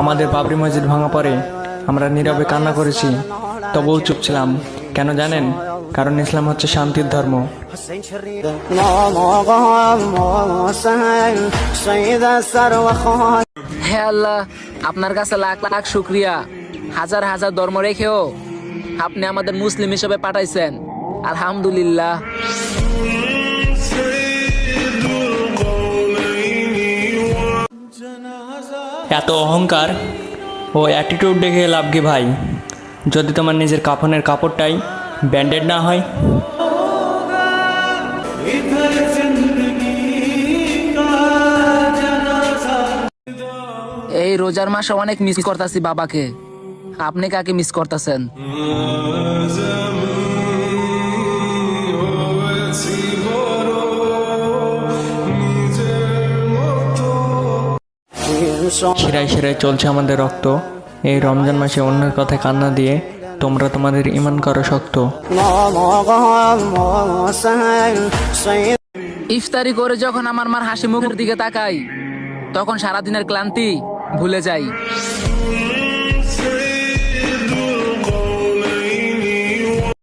আমাদের বাবরি মসজিদ ভাঙা পরে আমরা নীরবে কান্না করেছি, তবুও চুপ ছিলাম। কেন জানেন? কারণ ইসলাম হচ্ছে শান্তির ধর্ম। হে আল্লাহ, আপনার কাছে লাখ লাখ শুক্রিয়া। হাজার হাজার ধর্ম রেখেও আপনি আমাদের মুসলিম হিসেবে পাঠাইছেন। আলহামদুলিল্লাহ। এত অহংকার ও অ্যাটিটিউড দেখে লাভ কি ভাই? যদি তোমার নিজের কাফনের কাপড়টাই ব্যান্ডেড না হয়। এই রোজার মাসে অনেক মিস করতেছি বাবাকে। আপনি কাকে মিস করতেছেন? শিরায় শিরায় চলছে আমাদের রক্ত। এই রমজান মাসে অন্যের কথা কান্না দিয়ে তোমরা তোমাদের ইমান করো শক্ত। ইফতারি করে যখন আমার মার হাসি মুখের দিকে তাকাই, তখন সারাদিনের ক্লান্তি ভুলে যাই।